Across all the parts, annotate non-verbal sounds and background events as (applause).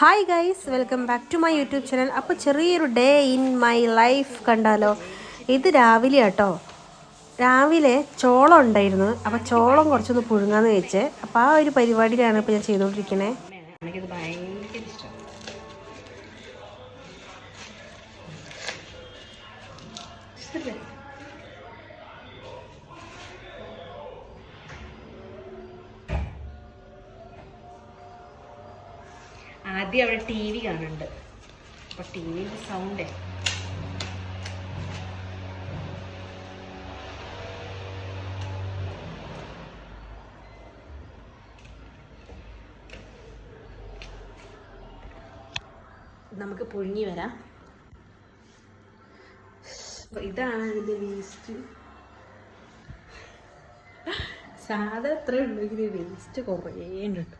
Hi guys welcome back to my YouTube channel അപ്പോൾ ചെറിയൊരു day in my life കണ്ടാലോ? ഇത് രാവിലെ കേട്ടോ രാവിലെ ചോളം ഉണ്ടായിരുന്നു. അപ്പോൾ ചോളം കുറച്ചൊന്ന് പുഴുങ്ങാന്ന് വെച്ച്. അപ്പോൾ ആ ഒരു പരിപാടിയിലാണ് ഇപ്പോൾ ഞാൻ ചെയ്തുകൊണ്ടിരിക്കണേ. ആദ്യം അവിടെ ടി വി കാണുന്നുണ്ട്. അപ്പൊ ടി വി സൗണ്ട് നമുക്ക് പുഴുങ്ങി വരാം. ഇതാണ് അതിന്റെ വേസ്റ്റ് സാധാ എത്ര ഉണ്ടെങ്കിൽ വേസ്റ്റ് കുറേ ഉണ്ട് കേട്ടോ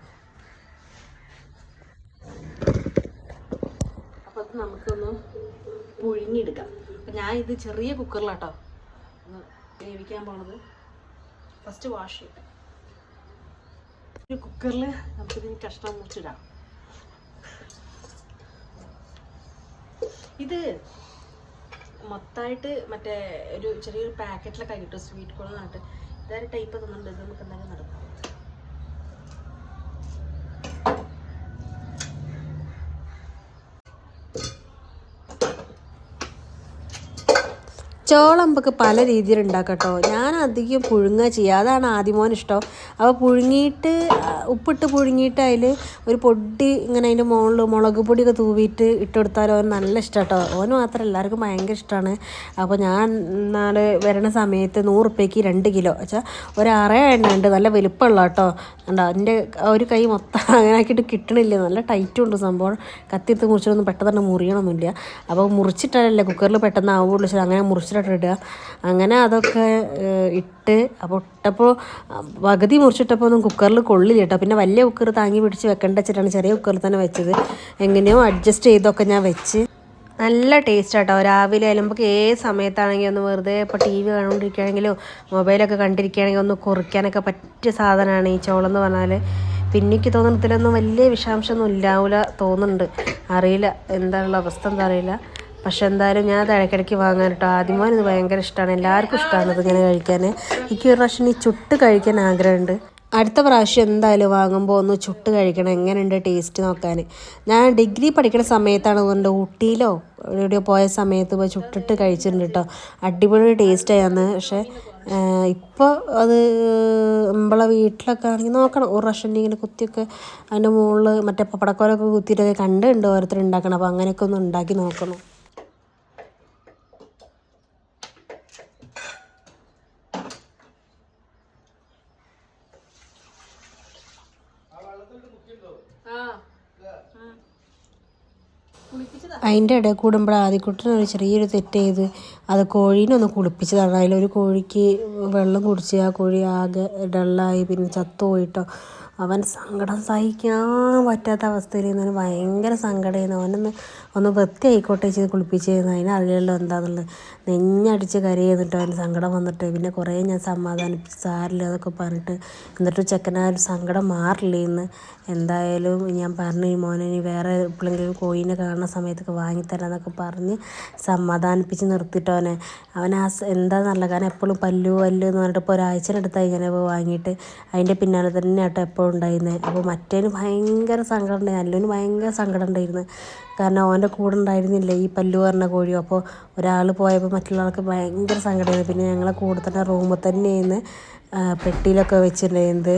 അപ്പോൾ അത് നമുക്കൊന്ന് പുഴുങ്ങിയെടുക്കാം. അപ്പം ഞാൻ ഇത് ചെറിയ കുക്കറിലാട്ടോ വേവിക്കാൻ പോണത്. ഫസ്റ്റ് വാഷ് ചെയ്യട്ടെ. ഒരു കുക്കറിൽ നമുക്കിതിന് കഷ്ണം മുറിച്ചിടാം. ഇത് മൊത്തമായിട്ട് മറ്റേ ഒരു ചെറിയൊരു പാക്കറ്റിലൊക്കെ കിട്ടും സ്വീറ്റ് കോൺ എന്നിട്ട് ഇതൊരു ടൈപ്പ് തന്നിട്ടുണ്ട് ഇത് നമുക്ക് എന്തായാലും നടക്കാം ചോളം നമുക്ക് പല രീതിയിൽ കേട്ടോ. ഞാൻ അധികം പുഴുങ്ങുക ചെയ്യുക. അതാണ് ആദ്യമോൻ ഇഷ്ടം. അപ്പോൾ പുഴുങ്ങിയിട്ട് ഉപ്പിട്ട് പുഴുങ്ങിയിട്ട് അതിൽ ഒരു പൊടി ഇങ്ങനെ അതിന്റെ മുകളിൽ മുളക് പൊടിയൊക്കെ തൂവിയിട്ട് ഇട്ട് കൊടുത്താൽ ഓൻ നല്ല ഇഷ്ടം കേട്ടോ. ഓന് മാത്രം എല്ലാവർക്കും ഭയങ്കര ഇഷ്ടമാണ് അപ്പോൾ ഞാൻ നാളെ വരണ സമയത്ത് നൂറ് റുപ്യക്ക് രണ്ട് കിലോ. വെച്ചാൽ ഒരു എണ്ണ ഉണ്ട് നല്ല വലുപ്പമുള്ള കേട്ടോ. ഉണ്ടോ അതിന്റെ ഒരു കൈ മൊത്തം (laughs) അങ്ങനെ ആക്കിയിട്ട് കിട്ടണില്ല. നല്ല ടൈറ്റും ഉണ്ട് സംഭവം. കത്തിയെടുത്ത് മുറിച്ചിട്ടൊന്നും പെട്ടെന്ന് മുറിയണമൊന്നുമില്ല അപ്പോൾ മുറിച്ചിട്ടല്ലേ കുക്കറിൽ പെട്ടെന്ന് ആവുള്ളൂ. അങ്ങനെ മുറിച്ചിട്ട് ഇടുക. അങ്ങനെ അതൊക്കെ ഇട്ട് അപ്പോൾ ഇട്ടപ്പോൾ പകുതി മുറിച്ചിട്ടപ്പോൾ ഒന്നും കുക്കറിൽ കൊള്ളില്ല കേട്ടോ. പിന്നെ വലിയ കുക്കർ താങ്ങി പിടിച്ച് വെക്കേണ്ട വെച്ചിട്ടാണ് ചെറിയ കുക്കറിൽ തന്നെ വെച്ചത്. എങ്ങനെയോ അഡ്ജസ്റ്റ് ചെയ്തൊക്കെ ഞാൻ വെച്ച്. നല്ല ടേസ്റ്റ് ആട്ടോ. രാവിലെ നമുക്ക് ഏത് സമയത്താണെങ്കിലും ഒന്ന് വെറുതെ ഇപ്പോൾ ടി വി കണ്ടുകൊണ്ടിരിക്കുകയാണെങ്കിലോ മൊബൈലൊക്കെ കണ്ടിരിക്കുകയാണെങ്കിൽ ഒന്ന് കുറിക്കാനൊക്കെ പറ്റിയ സാധനമാണ് ഈ ചോളം എന്ന് പറഞ്ഞാൽ പിന്നെ എനിക്ക് തോന്നുന്നു വലിയ വിഷാംശമൊന്നും ഇല്ലാവില്ല തോന്നുന്നുണ്ട്. അറിയില്ല. എന്താണുള്ള അവസ്ഥ എന്താ അറിയില്ല. പക്ഷെ എന്തായാലും ഞാൻ അത് ഇടയ്ക്കിടയ്ക്ക് വാങ്ങാൻ കേട്ടോ. ആദ്യമായി ഇത് ഭയങ്കര ഇഷ്ടമാണ് എല്ലാവർക്കും ഇഷ്ടമാണ് ഇതിങ്ങനെ കഴിക്കാൻ. എനിക്ക് ഒരു പ്രാവശ്യം ഈ ചുട്ട് കഴിക്കാൻ ആഗ്രഹമുണ്ട്. അടുത്ത പ്രാവശ്യം എന്തായാലും വാങ്ങുമ്പോൾ ഒന്ന് ചുട്ട് കഴിക്കണം. എങ്ങനെയുണ്ട് ടേസ്റ്റ് നോക്കാൻ? ഞാൻ ഡിഗ്രി പഠിക്കുന്ന സമയത്താണ് അതുകൊണ്ട് ഊട്ടിയിലോ എവിടെയോ പോയ സമയത്ത് പോയി ചുട്ടിട്ട് കഴിച്ചിട്ടുണ്ട് കേട്ടോ. അടിപൊളി ടേസ്റ്റ് ആയിരുന്നു. പക്ഷേ ഇപ്പോൾ അത് നമ്മളെ വീട്ടിലൊക്കെ ആണെങ്കിൽ നോക്കണം. ഒരു പ്രാവശ്യം ഇങ്ങനെ കുത്തിയൊക്കെ അതിന്റെ മുകളിൽ മറ്റേ പപ്പടക്കോലൊക്കെ കുത്തിയിട്ടൊക്കെ കണ്ടുണ്ട് ഓരോരുത്തർ ഉണ്ടാക്കണം. അപ്പോൾ അങ്ങനെയൊക്കെ ഒന്ന് ഉണ്ടാക്കി നോക്കണം. അതിന്റെ ഇടയിൽ കൂടുമ്പോൾ ആദ്യക്കുട്ടനൊരു ചെറിയൊരു തെറ്റ് ചെയ്ത് അത് കോഴീനെ ഒന്ന് കുളിപ്പിച്ചതാണ്. അതിലൊരു കോഴിക്ക് വെള്ളം കുടിച്ച് ആ കോഴി ആകെ ഡള്ളായി പിന്നെ ചത്തുപോയിട്ടോ അവൻ സങ്കടം സഹിക്കാൻ പറ്റാത്ത അവസ്ഥയിൽ നിന്ന് ഭയങ്കര സങ്കടമായിരുന്നു. അവനൊന്ന് ഒന്ന് വൃത്തിയായിക്കോട്ടെ ചെയ്ത് കുളിപ്പിച്ചിരുന്നു അതിനറിയില്ലല്ലോ എന്താണെന്നുള്ളത് നെഞ്ഞടിച്ച് കരയുന്നിട്ട് അവന് സങ്കടം വന്നിട്ട്. പിന്നെ കുറേ ഞാൻ സമാധാനിപ്പിച്ച് സാരില്ല അതൊക്കെ പറഞ്ഞിട്ട്. എന്നിട്ട് ചെക്കനാ ഒരു സങ്കടം മാറില്ല ഇന്ന്? എന്തായാലും ഞാൻ പറഞ്ഞു മോനെ ഇനി വേറെ എപ്പോഴെങ്കിലും കോയിനെ കാണുന്ന സമയത്തൊക്കെ വാങ്ങിത്തരാന്നൊക്കെ പറഞ്ഞ് സമാധാനിപ്പിച്ച് നിർത്തിയിട്ട് അവനെ. അവൻ ആ എന്താ എന്താന്നല്ല കാരണം എപ്പോഴും പല്ലു പല്ലു എന്ന് പറഞ്ഞിട്ട് ഇപ്പോൾ ഒരാഴ്ചനടുത്തായി ഇങ്ങനെ പോയി വാങ്ങിയിട്ട്. അതിന്റെ പിന്നാലെ തന്നെ ആട്ടോ എപ്പോഴും ഉണ്ടായിരുന്നത് അപ്പോൾ മറ്റേന് ഭയങ്കര സങ്കടം ഉണ്ടായി. അല്ലുവിന് ഭയങ്കര സങ്കടം ഉണ്ടായിരുന്നു. കാരണം അവന്റെ കൂടെ ഉണ്ടായിരുന്നില്ല ഈ പല്ലു പറഞ്ഞ കോഴിയും അപ്പോൾ ഒരാൾ പോയപ്പോൾ മറ്റുള്ള ആൾക്ക് ഭയങ്കര സങ്കടമായിരുന്നു. പിന്നെ ഞങ്ങളെ കൂടെ തന്നെ റൂമിൽ തന്നെയായിരുന്നു. ഇരുന്ന് പെട്ടിയിലൊക്കെ വെച്ചിട്ടുണ്ടായിരുന്നത്.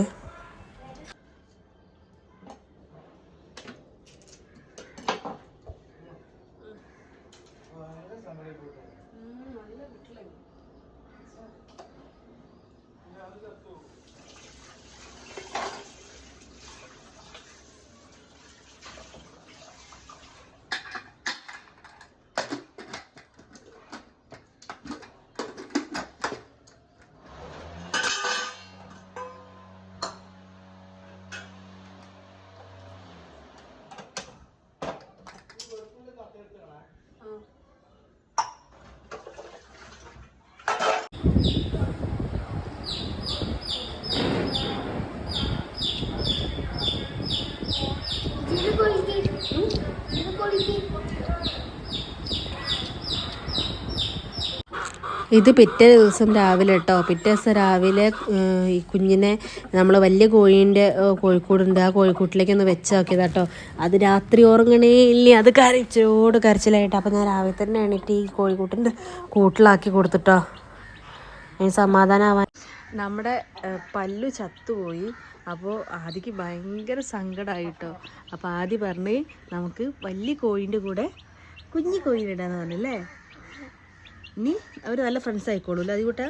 ഇത് പിറ്റേ ദിവസം രാവിലെ കേട്ടോ പിറ്റേ ദിവസം രാവിലെ ഈ കുഞ്ഞിനെ നമ്മൾ വലിയ കോഴീന്റെ കോഴിക്കൂടുണ്ട്. ആ കോഴിക്കൂട്ടിലേക്ക് ഒന്ന് വെച്ച് നോക്കിയതാ കേട്ടോ അത് രാത്രി ഉറങ്ങണേ ഇല്ല. അത് കരച്ചോട് കരച്ചിലായിട്ട്. അപ്പോൾ ഞാൻ രാവിലെ തന്നെ എണീറ്റ് ഈ കോഴിക്കൂട്ടിന്റെ കൂട്ടിലാക്കി കൊടുത്തിട്ടോ. അതിന് സമാധാനമാവാൻ നമ്മുടെ പല്ലു ചത്തുപോയി. അപ്പോൾ ആദിക്ക് ഭയങ്കര സങ്കടമായിട്ടോ അപ്പോൾ ആദ്യ പറഞ്ഞ് നമുക്ക് വലിയ കോഴീന്റെ കൂടെ കുഞ്ഞി ഇടാന്ന് പറഞ്ഞല്ലേ? ഇനി അവർ നല്ല ഫ്രണ്ട്സ് ആയിക്കോളൂ അല്ലേ അതികൂട്ടാ?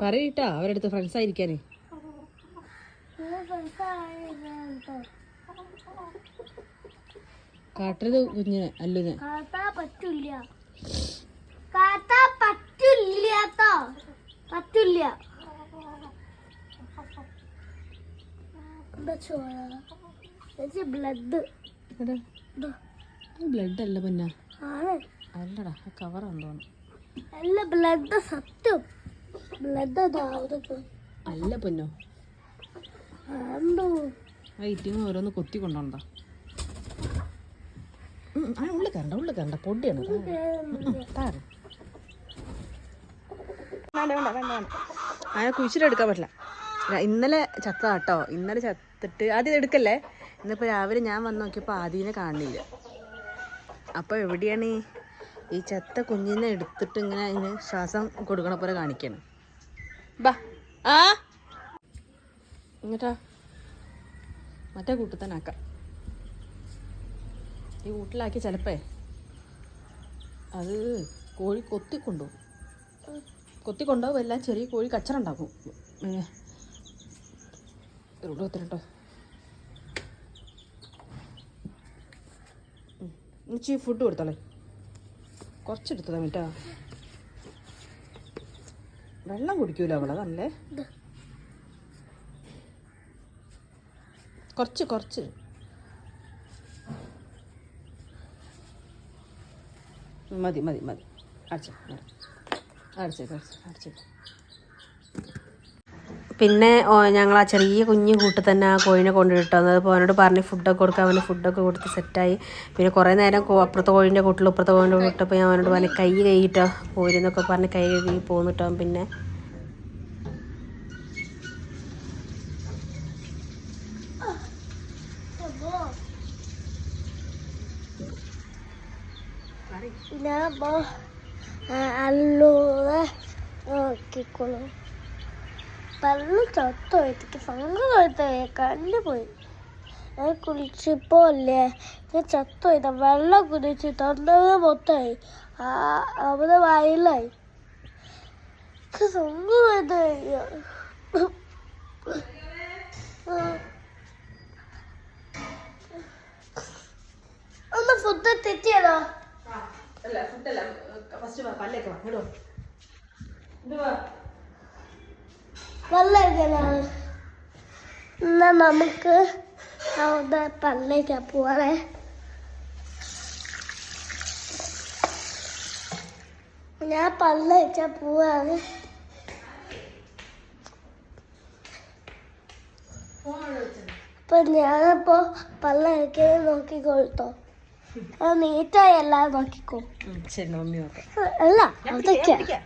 പറയട്ടാ അവരടുത്ത് ഫ്രണ്ട്സ് ആയിരിക്കാനേ. കാട്ടരുത് കുഞ്ഞിനെ അല്ലുനെ. കാട്ടാ പറ്റില്ല കാട്ടാ പറ്റില്ലാട്ടോ പറ്റില്ല ബ്ലഡ് ബ്ലഡ് അല്ല പിന്നെ. അല്ലടാ കവർ എന്തോന്ന് തോന്നുന്നു. അല്ല ബ്ലഡ് സത്യം. ബ്ലഡ് അല്ല പൊന്നോ. ആ ഇറ്റിങ് ഓരോന്ന് കൊത്തി കൊണ്ടോണ്ടാ ആ ഉള്ളിൽ കണ്ട ഉള്ളിൽ കണ്ട പൊടിയാണ്. താറ് വേണ്ട വേണ്ട വേണ്ട വേണ്ട. അങ്ങനെ കുഴിച്ചിട്ടെടുക്കാൻ പറ്റില്ല. ഇന്നലെ ചത്ത കേട്ടോ. ഇന്നലെ ചത്തിട്ട് ആദ്യം എടുക്കല്ലേ? ഇന്നിപ്പോൾ രാവിലെ ഞാൻ വന്ന് നോക്കിയപ്പോൾ ആദ്യനെ കാണില്ല അപ്പോൾ എവിടെയാണ് ഈ- ചത്ത കുഞ്ഞിനെ എടുത്തിട്ട് ഇങ്ങനെ അതിന് ശ്വാസം കൊടുക്കണ പോലെ കാണിക്കണം. ബാ. ആ? എന്നിട്ടാ മറ്റേ കൂട്ടിൽ തന്നെ ആക്കാം. ഈ കൂട്ടിലാക്കി ചിലപ്പേ അത് കോഴി കൊത്തി കൊണ്ടുപോകും കൊത്തി കൊണ്ടുപോകും എല്ലാം ചെറിയ കോഴി കച്ചറുണ്ടാക്കും ഇവിടെ ഒത്തിരട്ടോ ഇച്ചി ഫുഡ് കൊടുത്തോളേ. കുറച്ചെടുത്തതാ മറ്റാ വെള്ളം കുടിക്കൂല അവളെ അതല്ലേ? കുറച്ച് കുറച്ച്. മതി മതി മതി. അടച്ചു പിന്നെ ഞങ്ങൾ ആ ചെറിയ കുഞ്ഞു കൂട്ട് തന്നെ ആ കോഴിനെ കൊണ്ടുവിട്ടോ അപ്പോൾ അവനോട് പറഞ്ഞ് ഫുഡൊക്കെ കൊടുക്കുക അവന് ഫുഡൊക്കെ കൊടുത്ത് സെറ്റായി. പിന്നെ കുറേ നേരം അപ്പുറത്തെ കോഴിന്റെ കൂട്ടിൽ ഇപ്പുറത്തെ കോഴിന്റെ കൂട്ടപ്പോൾ ഞാൻ അവനോട് പറഞ്ഞ് കൈ കഴിയിട്ടോ കോഴി എന്നൊക്കെ പറഞ്ഞ് കൈ കഴുകി പോന്നിട്ടോ പിന്നെ. ഞാൻ അല്ലൂടെ നോക്കിക്കോളൂ. പല്ല് ചത്തോയിട്ട് സങ്കടമായിട്ട് കണ്ടുപോയി ഞാൻ കുളിച്ചപ്പോ അല്ലേ ഞാൻ ചത്തോയിട്ട വെള്ളം കുടിച്ച് തൊണ്ടത് മൊത്തമായി. അവിടെ വയലായി. വയ്യ. ഒന്ന് ഫുഡ് തെറ്റിയതോ. അല്ല ഫുഡല്ല ഫസ്റ്റ് പല്ലേക്ക് വാ ഇടോ വെള്ളമാണ് എന്നാ നമുക്ക് അവിടെ പള്ളിക്ക് പോവാണേ. ഞാൻ പള്ള വെച്ചാ പോവാണ് ഇപ്പൊ ഞാനപ്പോ വെക്കാൻ നോക്കിക്കൊടുത്തോ അത് നീറ്റായി എല്ലാം നോക്കിക്കോ. ശരി മമ്മി നോക്കാം അല്ല അതൊക്കെ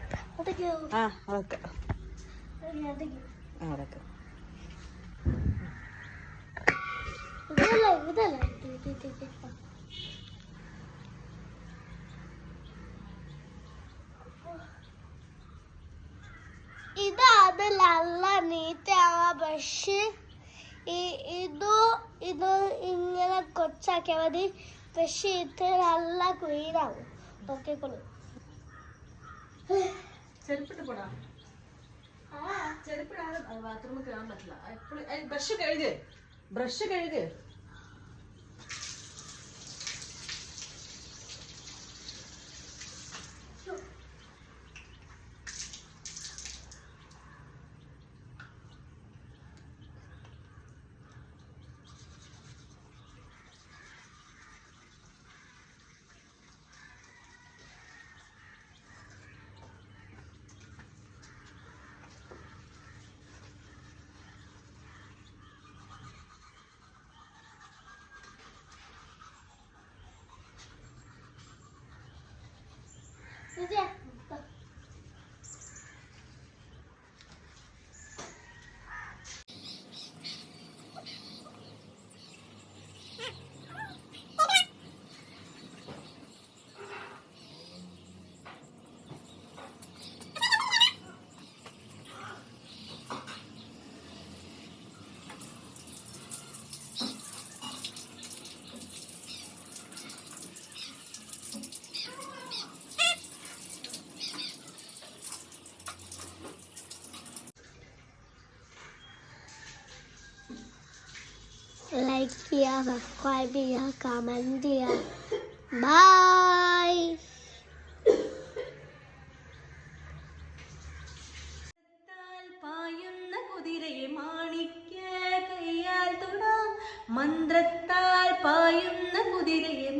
ആ അതൊക്കെ ആ അതൊക്കെ. ഇതാണ് നല്ല നീറ്റാവാ പക്ഷേ ഇത് ഇത് ഇങ്ങനെ കൊച്ചാക്കിയാൽ മതി. പക്ഷേ ഇത് നല്ല കുയിലാവും നോക്കിക്കോളൂ ചെരുപ്പിട്ട് പോടാ. ചെരുപ്പിടാതെ ബാത്റൂമിൽ കയറാൻ പറ്റില്ല. ബ്രഷ് കഴുക്. ബ്രഷ് കഴുക്. ചെയ്യുക സബ്സ്ക്രൈബ് ചെയ്യുക കമന്റ് ചെയ്യുക പായുന്ന മാണിക്ക മന്ത്രത്താൽ പായുന്ന കുതിരയെ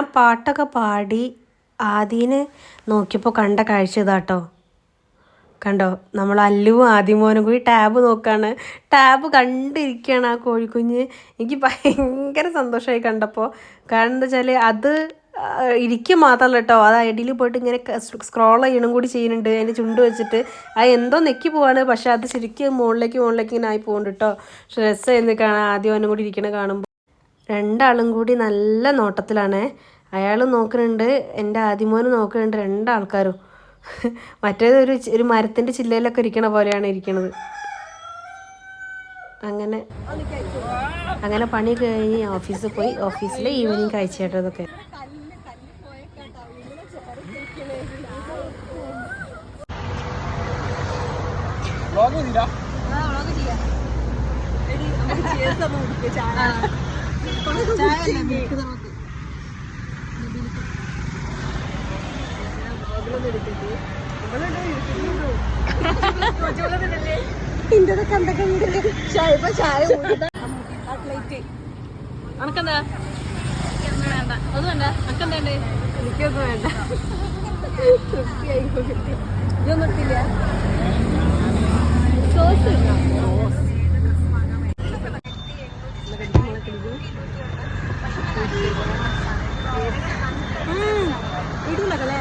ഞാൻ പാട്ടൊക്കെ പാടി ആദീനെ നോക്കിയപ്പോൾ കണ്ട കാഴ്ച ഇതാട്ടോ. കണ്ടോ? നമ്മൾ അല്ലുവും ആദിമോനും കൂടി ടാബ് നോക്കുകയാണ് ടാബ് കണ്ടിരിക്കുകയാണ് ആ കോഴിക്കുഞ്ഞ്. എനിക്ക് ഭയങ്കര സന്തോഷമായി കണ്ടപ്പോൾ കാരണം എന്താ വെച്ചാൽ അത് ഇരിക്കും മാത്രമല്ല കേട്ടോ. അത് ഐഡിയിൽ പോയിട്ട് ഇങ്ങനെ സ്ക്രോൾ ചെയ്യണം കൂടി ചെയ്യുന്നുണ്ട്. അതിന്റെ ചുണ്ട് വെച്ചിട്ട്. അത് എന്തോ നെക്കി പോവാണ്. പക്ഷെ അത് ശരിക്കും മുകളിലേക്ക് മുകളിലേക്ക് ഇങ്ങനെ ആയി പോകുന്നുണ്ട് കേട്ടോ. പക്ഷെ രസമായിരുന്നു കാണാൻ. ആദ്യം അവനും കൂടി ഇരിക്കണ കാണുമ്പോൾ രണ്ടാളും കൂടി നല്ല നോട്ടത്തിലാണ്. അയാൾ നോക്കുന്നുണ്ട് എന്റെ ആദിമോന് നോക്കുന്നുണ്ട് രണ്ടാൾക്കാരും. മറ്റേത് ഒരു ഒരു മരത്തിന്റെ ചില്ലയിലൊക്കെ ഇരിക്കണ പോലെയാണ് ഇരിക്കണത്. അങ്ങനെ അങ്ങനെ പണി കഴിഞ്ഞ് ഓഫീസിൽ പോയി. ഓഫീസിൽ ഈവനിങ് ഇന്റതൊക്കെ എന്തൊക്കെ ചായ ഇപ്പൊ ചായ അനക്കെന്താ? വേണ്ട അത് വേണ്ട അനക്കെന്താ എനിക്കൊന്നും വേണ്ട തൃപ്തിയായി ഇതൊന്നും ഇട്ടില്ല. സോസ് ഉണ്ടോ വീട്ടിലുണ്ടാക്കണതാ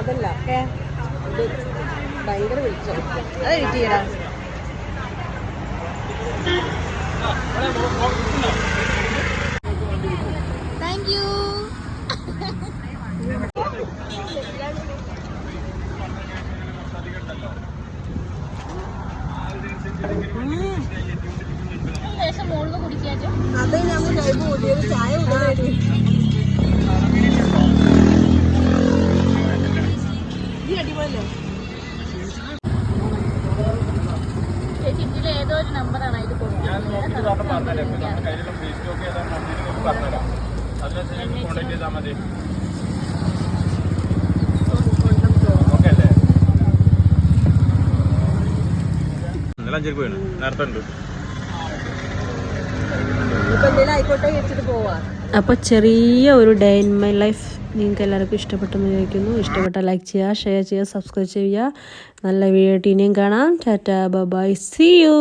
അതല്ല. ഭയങ്കര വിളിച്ചോ. അത് എഡിറ്റ് ചെയ്യടാ. നോക്കിയിട്ട് നിങ്ങൾക്ക് പറഞ്ഞുതരാം അതിനനുസരിച്ച് കോൺടാക്ട് ചെയ്താൽ മതി. ഓക്കെ അല്ലേ? ഇന്നലെ അഞ്ചരക്ക് പോയാണ് നേരത്തെ ഉണ്ട്. ഇപ്പൊ എന്തെങ്കിലും ആയിക്കോട്ടെ വെച്ചിട്ട് പോവാ. അപ്പോൾ ചെറിയ ഒരു ഡേ ഇൻ മൈ ലൈഫ് നിങ്ങൾക്ക് എല്ലാവർക്കും ഇഷ്ടപ്പെട്ടെന്ന് വിചാരിക്കുന്നു. ഇഷ്ടപ്പെട്ട ലൈക്ക് ചെയ്യുക ഷെയർ ചെയ്യുക സബ്സ്ക്രൈബ് ചെയ്യുക. നല്ല വീഡിയോ ഇനിയും കാണാം. Tata by C U